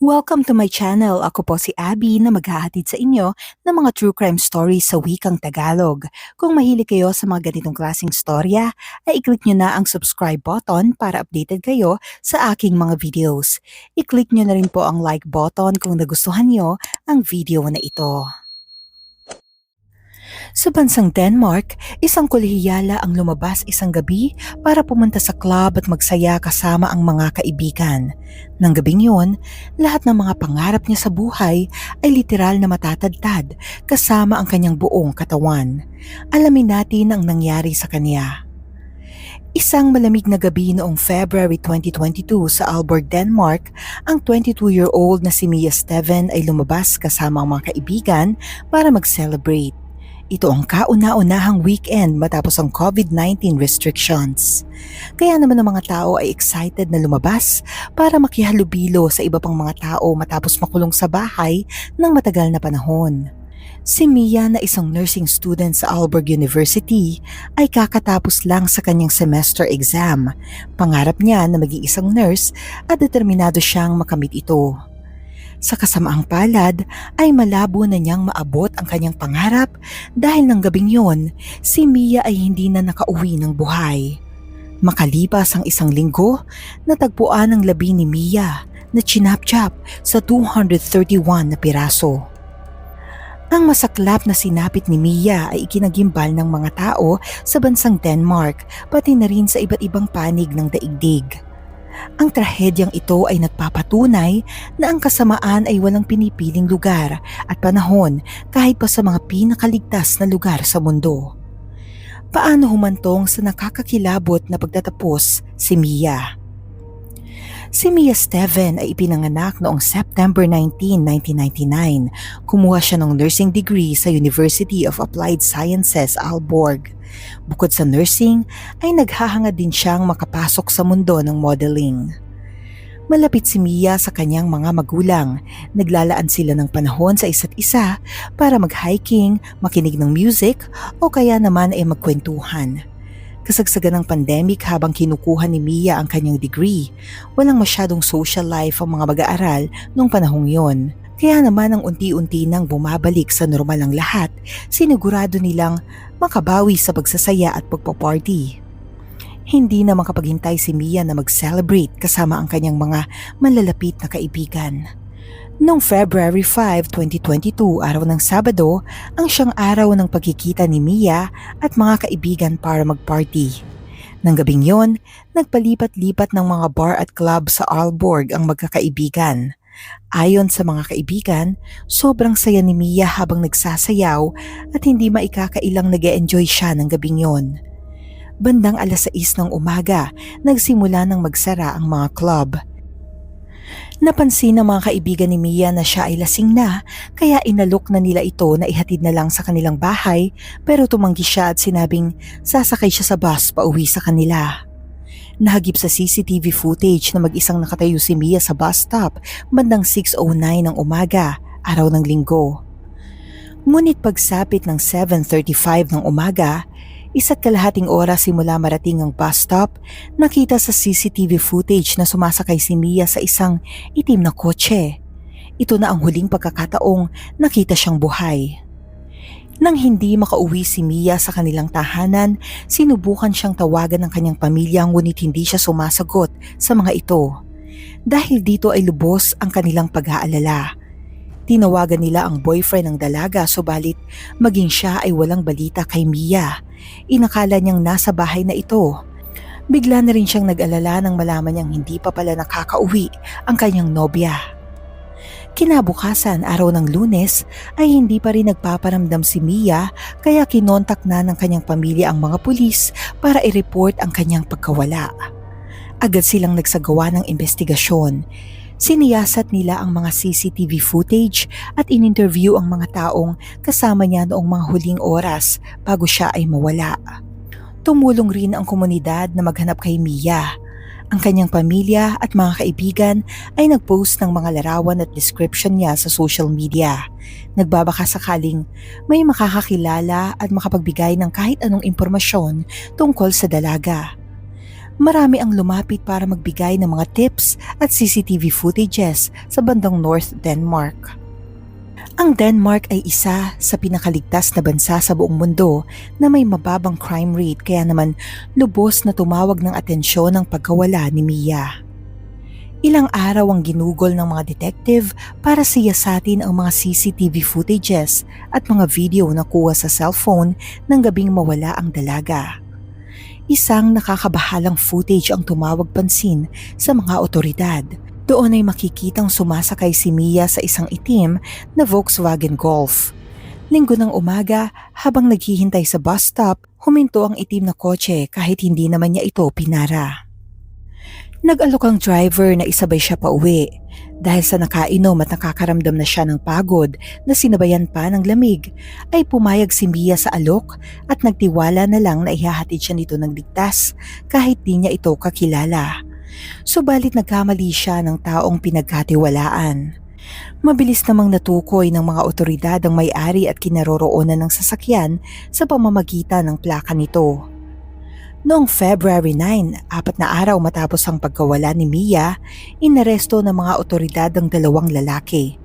Welcome to my channel. Ako po si Abby na maghahatid sa inyo ng mga true crime stories sa wikang Tagalog. Kung mahilig kayo sa mga ganitong klaseng storya, ay i-click nyo na ang subscribe button para updated kayo sa aking mga videos. I-click nyo na rin po ang like button kung nagustuhan nyo ang video na ito. Sa bansang Denmark, isang kolehiyala ang lumabas isang gabi para pumunta sa club at magsaya kasama ang mga kaibigan. Nang gabing yun, lahat ng mga pangarap niya sa buhay ay literal na matatadtad kasama ang kanyang buong katawan. Alamin natin ang nangyari sa kanya. Isang malamig na gabi noong February 2022 sa Aalborg, Denmark, ang 22-year-old na si Mia Steven ay lumabas kasama ang mga kaibigan para mag-celebrate. Ito ang kauna-unahang weekend matapos ang COVID-19 restrictions. Kaya naman ang mga tao ay excited na lumabas para makihalubilo sa iba pang mga tao matapos makulong sa bahay ng matagal na panahon. Si Mia na isang nursing student sa Aalborg University ay kakatapos lang sa kanyang semester exam. Pangarap niya na maging isang nurse at determinado siyang makamit ito. Sa kasamaang palad ay malabo na niyang maabot ang kanyang pangarap dahil ng gabing yon, si Mia ay hindi na nakauwi ng buhay. Makalipas ang isang linggo, natagpuan ang labi ni Mia na chinapchap sa 231 na piraso. Ang masaklap na sinapit ni Mia ay ikinagimbal ng mga tao sa bansang Denmark pati na rin sa iba't ibang panig ng daigdig. Ang trahedyang ito ay nagpapatunay na ang kasamaan ay walang pinipiling lugar at panahon kahit pa sa mga pinakaligtas na lugar sa mundo. Paano humantong sa nakakakilabot na pagtatapos si Mia? Si Mia Steven ay ipinanganak noong September 19, 1999. Kumuha siya ng nursing degree sa University of Applied Sciences, Aalborg. Bukod sa nursing, ay naghahangad din siyang makapasok sa mundo ng modeling. Malapit si Mia sa kanyang mga magulang. Naglalaan sila ng panahon sa isa't isa para mag-hiking, makinig ng music o kaya naman ay magkwentuhan. Kasagsagan ng pandemic habang kinukuha ni Mia ang kanyang degree. Walang masyadong social life ang mga mag-aaral nung panahong yon. Kaya naman ang unti-unti nang bumabalik sa normal ang lahat, sinigurado nilang makabawi sa pagsasaya at pagpaparty. Hindi na makapaghintay si Mia na mag-celebrate kasama ang kanyang mga malalapit na kaibigan. Noong February 5, 2022, araw ng Sabado, ang siyang araw ng pagkikita ni Mia at mga kaibigan para mag-party. Nang gabing yon, nagpalipat-lipat ng mga bar at club sa Aalborg ang magkakaibigan. Ayon sa mga kaibigan, sobrang saya ni Mia habang nagsasayaw at hindi maikakailang nag enjoy siya ng gabing yon. Bandang alas 6 ng umaga, nagsimula ng magsara ang mga club. Napansin ng mga kaibigan ni Mia na siya ay lasing na kaya inalok na nila ito na ihatid na lang sa kanilang bahay pero tumanggi siya at sinabing sasakay siya sa bus pa uwi sa kanila. Nahagip sa CCTV footage na mag-isang nakatayo si Mia sa bus stop bandang 6.09 ng umaga, araw ng linggo. Ngunit pagsapit ng 7.35 ng umaga, Isa't kalahating oras simula marating ang bus stop, nakita sa CCTV footage na sumasakay si Mia sa isang itim na kotse. Ito na ang huling pagkakataong nakita siyang buhay. Nang hindi makauwi si Mia sa kanilang tahanan, sinubukan siyang tawagan ng kanyang pamilya ngunit hindi siya sumasagot sa mga ito. Dahil dito ay lubos ang kanilang pag-aalala. Tinawagan nila ang boyfriend ng dalaga subalit maging siya ay walang balita kay Mia. Inakala niyang nasa bahay na ito. Bigla na rin siyang nag-alala nang malaman niyang hindi pa pala nakakauwi ang kanyang nobya. Kinabukasan araw ng lunes ay hindi pa rin nagpaparamdam si Mia kaya kinontak na ng kanyang pamilya ang mga pulis para i-report ang kanyang pagkawala. Agad silang nagsagawa ng investigasyon Siniyasat nila ang mga CCTV footage at in-interview ang mga taong kasama niya noong mga huling oras bago siya ay mawala. Tumulong rin ang komunidad na maghanap kay Mia. Ang kanyang pamilya at mga kaibigan ay nagpost ng mga larawan at description niya sa social media. Nagbabaka sakaling may makakakilala at makapagbigay ng kahit anong impormasyon tungkol sa dalaga. Marami ang lumapit para magbigay ng mga tips at CCTV footages sa bandang North Denmark. Ang Denmark ay isa sa pinakaligtas na bansa sa buong mundo na may mababang crime rate kaya naman lubos na tumawag ng atensyon ang pagkawala ni Mia. Ilang araw ang ginugol ng mga detective para siyasatin ang mga CCTV footages at mga video na kuha sa cellphone ng gabing mawala ang dalaga. Isang nakakabahalang footage ang tumawag pansin sa mga otoridad. Doon ay makikitang sumasakay si Mia sa isang itim na Volkswagen Golf. Linggo ng umaga, habang naghihintay sa bus stop, huminto ang itim na kotse kahit hindi naman niya ito pinara. Nag-alok ang driver na isabay siya pa uwi dahil sa nakainom at nakakaramdam na siya ng pagod na sinabayan pa ng lamig ay pumayag si Mia sa alok at nagtiwala na lang na ihahatid siya nito ng ligtas kahit di niya ito kakilala. Subalit nagkamali siya ng taong pinagkatiwalaan. Mabilis namang natukoy ng mga otoridad ang may-ari at kinaroroonan ng sasakyan sa pamamagitan ng plaka nito. Noong February 9, apat na araw matapos ang pagkawala ni Mia, inaresto ng mga otoridad ang dalawang lalaki.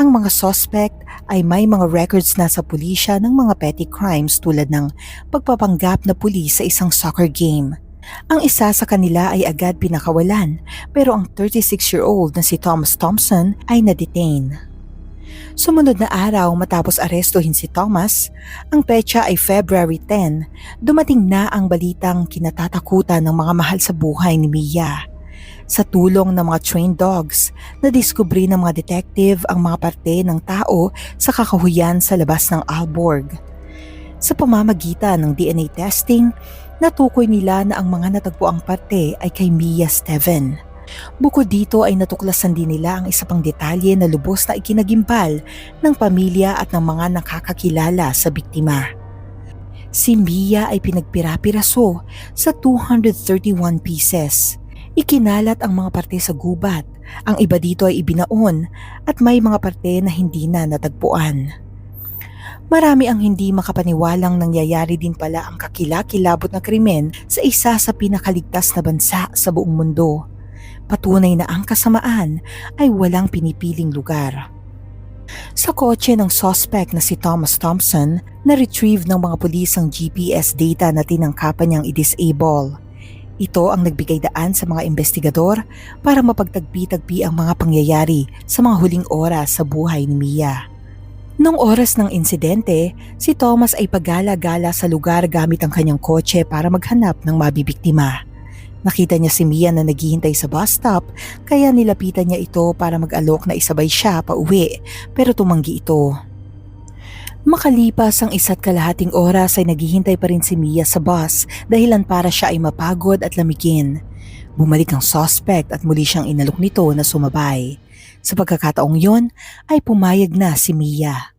Ang mga suspect ay may mga records na sa pulisya ng mga petty crimes tulad ng pagpapanggap na pulis sa isang soccer game. Ang isa sa kanila ay agad pinakawalan pero ang 36-year-old na si Thomas Thompson ay na-detain. Sumunod na araw matapos arestuhin si Thomas, ang petsa ay February 10, dumating na ang balitang kinatatakutan ng mga mahal sa buhay ni Mia. Sa tulong ng mga trained dogs, nadiskubre ng mga detective ang mga parte ng tao sa kakahuyan sa labas ng Alborg. Sa pamamagitan ng DNA testing, natukoy nila na ang mga natagpuang parte ay kay Mia Steven. Bukod dito ay natuklasan din nila ang isa pang detalye na lubos na ikinagimbal ng pamilya at ng mga nakakakilala sa biktima. Si Mia ay pinagpira-piraso sa 231 pieces. Ikinalat ang mga parte sa gubat, ang iba dito ay ibinaon at may mga parte na hindi na natagpuan. Marami ang hindi makapaniwalang nangyayari din pala ang kakilakilabot na krimen sa isa sa pinakaligtas na bansa sa buong mundo. Patunay na ang kasamaan ay walang pinipiling lugar. Sa kotse ng suspect na si Thomas Thompson, na-retrieve ng mga pulis ang GPS data na tinangkapan niyang i-disable. Ito ang nagbigay daan sa mga investigador para mapagtagpi-tagpi ang mga pangyayari sa mga huling oras sa buhay ni Mia. Nung oras ng insidente, si Thomas ay pagala-gala sa lugar gamit ang kanyang kotse para maghanap ng mabibiktima. Nakita niya si Mia na naghihintay sa bus stop kaya nilapitan niya ito para mag-alok na isabay siya pa uwi pero tumanggi ito. Makalipas ang isa't kalahating oras ay naghihintay pa rin si Mia sa bus dahilan para siya ay mapagod at lamigin. Bumalik ang suspect at muli siyang inalok nito na sumabay. Sa pagkakataong yon ay pumayag na si Mia.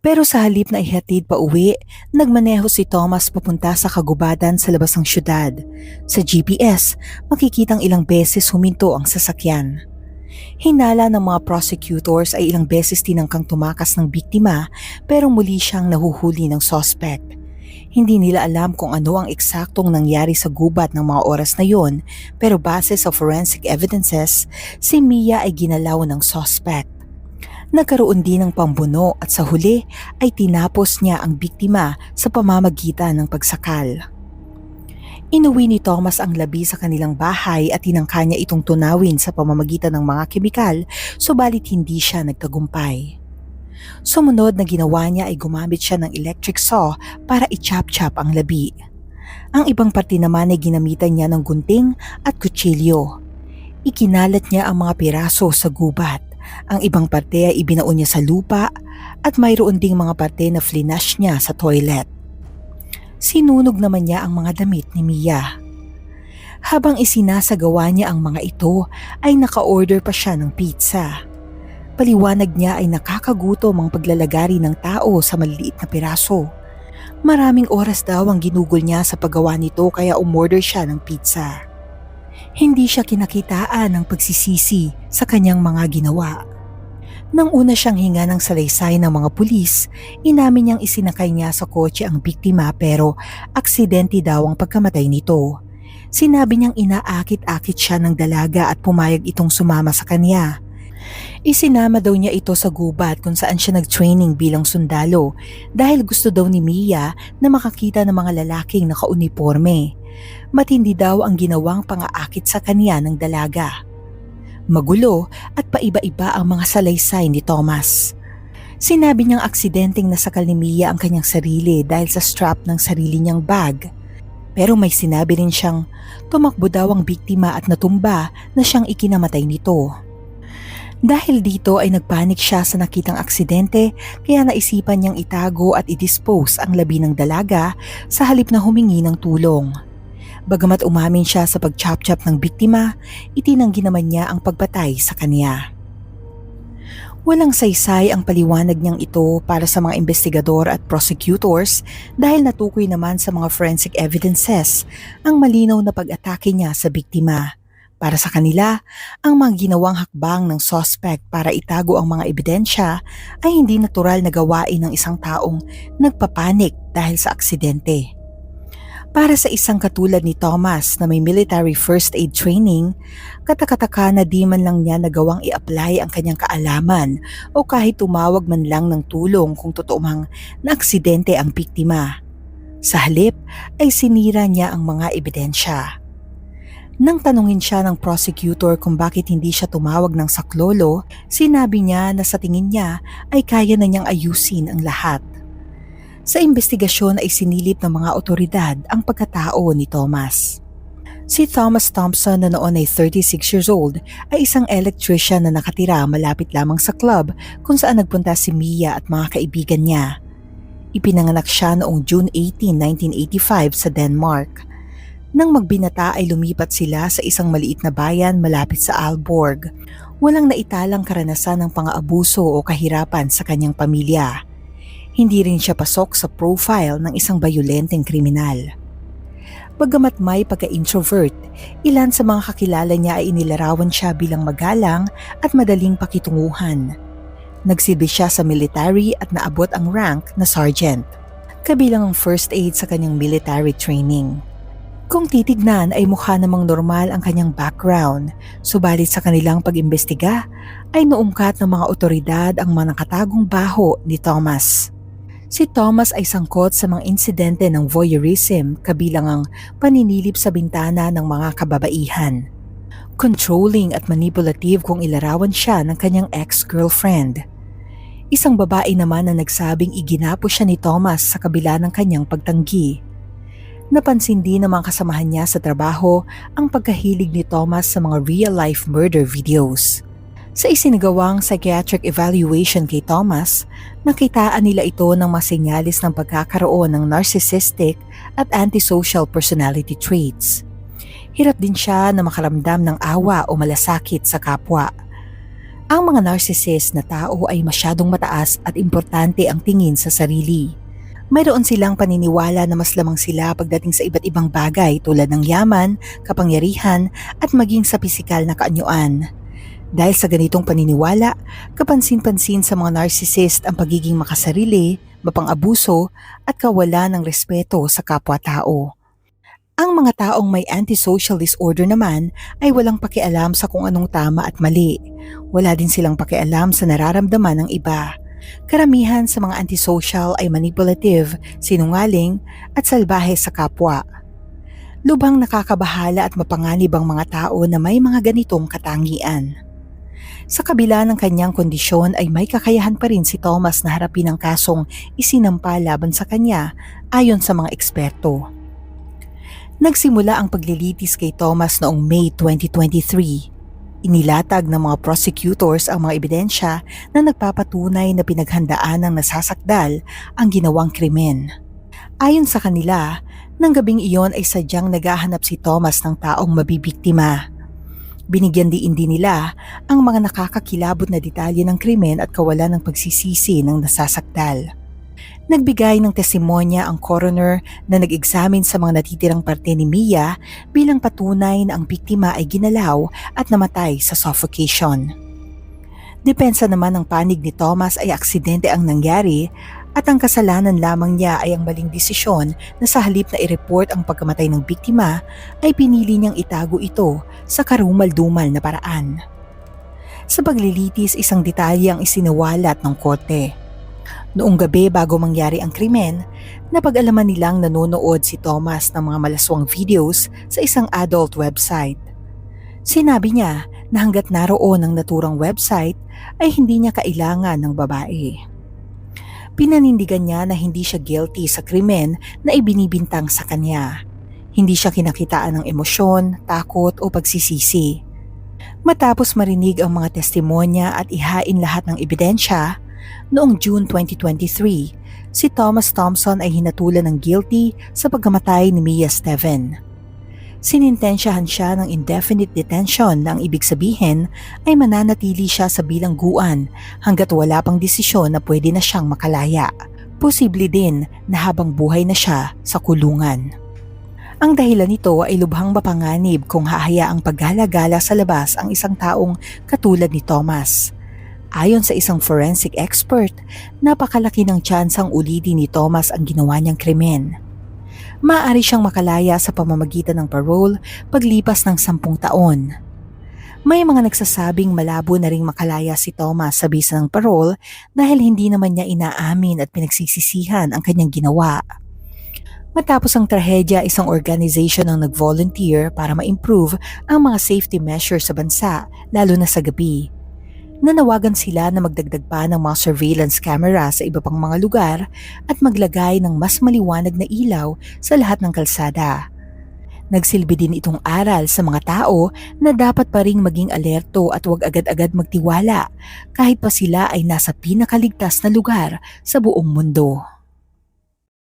Pero sa halip na ihatid pa uwi, nagmaneho si Thomas papunta sa kagubatan sa labas ng syudad. Sa GPS, makikitang ilang beses huminto ang sasakyan. Hinala ng mga prosecutors ay ilang beses tinangkang tumakas ng biktima pero muli siyang nahuhuli ng suspect. Hindi nila alam kung ano ang eksaktong nangyari sa gubat ng mga oras na yon pero base sa forensic evidences, si Mia ay ginalaw ng suspect. Nagkaroon din ng pambuno at sa huli ay tinapos niya ang biktima sa pamamagitan ng pagsakal. Inuwi ni Thomas ang labi sa kanilang bahay at tinangka niya itong tunawin sa pamamagitan ng mga kemikal subalit hindi siya nagtagumpay. Sumunod na ginawa niya ay gumamit siya ng electric saw para i-chop-chop ang labi. Ang ibang parte naman ay ginamitan niya ng gunting at kutsilyo. Ikinalat niya ang mga piraso sa gubat. Ang ibang parte ay ibinaon niya sa lupa at mayroon ding mga parte na flinash niya sa toilet. Sinunog naman niya ang mga damit ni Mia. Habang isinasagawa niya ang mga ito ay naka-order pa siya ng pizza. Paliwanag niya ay nakakagutom ang paglalagari ng tao sa maliliit na piraso. Maraming oras daw ang ginugol niya sa paggawa nito kaya umorder siya ng pizza. Hindi siya kinakitaan ng pagsisisi sa kanyang mga ginawa. Nang una siyang hinga ng salaysay ng mga pulis, inamin niyang isinakay niya sa kotse ang biktima pero aksidente daw ang pagkamatay nito. Sinabi niyang inaakit-akit siya ng dalaga at pumayag itong sumama sa kanya. Isinama daw niya ito sa gubat kung saan siya nag-training bilang sundalo dahil gusto daw ni Mia na makakita ng mga lalaking nakauniforme. Matindi daw ang ginawang pangaakit sa kanya ng dalaga. Magulo at paiba-iba ang mga salaysay ni Thomas. Sinabi niyang aksidenteng nasakal ni Mia ang kanyang sarili dahil sa strap ng sarili niyang bag. Pero may sinabi rin siyang tumakbo daw ang biktima at natumba na siyang ikinamatay nito. Dahil dito ay nagpanik siya sa nakitang aksidente kaya naisipan niyang itago at i-dispose ang labi ng dalaga sa halip na humingi ng tulong. Bagamat umamin siya sa pag-chop-chop ng biktima, itinanggi naman niya ang pagpatay sa kanya. Walang saysay ang paliwanag niyang ito para sa mga investigador at prosecutors dahil natukoy naman sa mga forensic evidences ang malinaw na pag-atake niya sa biktima. Para sa kanila, ang mga ginawang hakbang ng suspect para itago ang mga ebidensya ay hindi natural na gawain ng isang taong nagpapanik dahil sa aksidente. Para sa isang katulad ni Thomas na may military first aid training, katakataka na di man lang niya nagawang i-apply ang kanyang kaalaman o kahit tumawag man lang ng tulong kung totoo mang naaksidente ang biktima. Sa halip ay sinira niya ang mga ebidensya. Nang tanungin siya ng prosecutor kung bakit hindi siya tumawag ng saklolo, sinabi niya na sa tingin niya ay kaya na niyang ayusin ang lahat. Sa investigasyon ay sinilip ng mga otoridad ang pagkatao ni Thomas. Si Thomas Thompson na noon ay 36 years old ay isang electrician na nakatira malapit lamang sa club kung saan nagpunta si Mia at mga kaibigan niya. Ipinanganak siya noong June 18, 1985 sa Denmark. Nang magbinata ay lumipat sila sa isang maliit na bayan malapit sa Aalborg. Walang naitalang karanasan ng pang-aabuso o kahirapan sa kanyang pamilya. Hindi rin siya pasok sa profile ng isang bayolenteng kriminal. Bagamat may pagka-introvert, ilan sa mga kakilala niya ay inilarawan siya bilang magalang at madaling pakitunguhan. Nagsilbi siya sa military at naabot ang rank na sergeant, kabilang ang first aid sa kanyang military training. Kung titignan ay mukha namang normal ang kanyang background, subalit sa kanilang pag-imbestiga ay naungkat ng mga otoridad ang mga nakatagong baho ni Thomas. Si Thomas ay sangkot sa mga insidente ng voyeurism kabilang ang paninilip sa bintana ng mga kababaihan. Controlling at manipulative kung ilarawan siya ng kanyang ex-girlfriend. Isang babae naman na nagsabing iginapo siya ni Thomas sa kabila ng kanyang pagtanggi. Napansin din ng mga kasamahan niya sa trabaho ang pagkahilig ni Thomas sa mga real-life murder videos. Sa isinagawang psychiatric evaluation kay Thomas, nakitaan nila ito ng masenyalis ng pagkakaroon ng narcissistic at antisocial personality traits. Hirap din siya na makaramdam ng awa o malasakit sa kapwa. Ang mga narcissist na tao ay masyadong mataas at importante ang tingin sa sarili. Mayroon silang paniniwala na mas lamang sila pagdating sa iba't ibang bagay tulad ng yaman, kapangyarihan at maging sa pisikal na kaanyuan. Dahil sa ganitong paniniwala, kapansin-pansin sa mga narcissist ang pagiging makasarili, mapang-abuso at kawalan ng respeto sa kapwa-tao. Ang mga taong may antisocial disorder naman ay walang pakialam sa kung anong tama at mali. Wala din silang pakialam sa nararamdaman ng iba. Karamihan sa mga antisocial ay manipulative, sinungaling at salbahe sa kapwa. Lubhang nakakabahala at mapanganib ang mga tao na may mga ganitong katangian. Sa kabila ng kanyang kondisyon ay may kakayahan pa rin si Thomas na harapin ang kasong isinampa laban sa kanya ayon sa mga eksperto. Nagsimula ang paglilitis kay Thomas noong May 2023. Inilatag ng mga prosecutors ang mga ebidensya na nagpapatunay na pinaghandaan ng nasasakdal ang ginawang krimen. Ayon sa kanila, nang gabing iyon ay sadyang naghahanap si Thomas ng taong mabibiktima. Binigyan din din nila ang mga nakakakilabot na detalye ng krimen at kawalan ng pagsisisi ng nasasakdal. Nagbigay ng testimonya ang coroner na nag-examine sa mga natitirang parte ni Mia bilang patunay na ang biktima ay ginalaw at namatay sa suffocation. Depensa naman ng panig ni Thomas ay aksidente ang nangyari At ang kasalanan lamang niya ay ang maling desisyon na sa halip na i-report ang pagkamatay ng biktima ay pinili niyang itago ito sa karumal-dumal na paraan. Sa paglilitis isang detalye ang isinawalat ng korte. Noong gabi bago mangyari ang krimen, napag-alaman nilang nanonood si Thomas ng mga malaswang videos sa isang adult website. Sinabi niya na hanggat naroon ang naturang website ay hindi niya kailangan ng babae. Pinanindigan niya na hindi siya guilty sa krimen na ibinibintang sa kanya. Hindi siya kinakitaan ng emosyon, takot o pagsisisi. Matapos marinig ang mga testimonya at ihain lahat ng ebidensya, noong June 2023, si Thomas Thompson ay hinatulan ng guilty sa pagkamatay ni Mia Steven. Sinintensyahan siya ng indefinite detention na ang ibig sabihin ay mananatili siya sa bilangguan hanggat wala pang desisyon na pwede na siyang makalaya. Posible din na habang buhay na siya sa kulungan. Ang dahilan nito ay lubhang mapanganib kung hahayaang paggalagala sa labas ang isang taong katulad ni Thomas. Ayon sa isang forensic expert, napakalaki ng tsansang ulitin ni Thomas ang ginawa niyang krimen. Maaari siyang makalaya sa pamamagitan ng parole paglipas ng sampung taon. May mga nagsasabing malabo na ring makalaya si Thomas sa bisa ng parole dahil hindi naman niya inaamin at pinagsisisihan ang kanyang ginawa. Matapos ang trahedya, isang organization ang nag-volunteer para ma-improve ang mga safety measures sa bansa, lalo na sa gabi. Nanawagan sila na magdagdag pa ng mga surveillance camera sa iba pang mga lugar at maglagay ng mas maliwanag na ilaw sa lahat ng kalsada. Nagsilbi din itong aral sa mga tao na dapat pa ring maging alerto at huwag agad-agad magtiwala kahit pa sila ay nasa pinakaligtas na lugar sa buong mundo.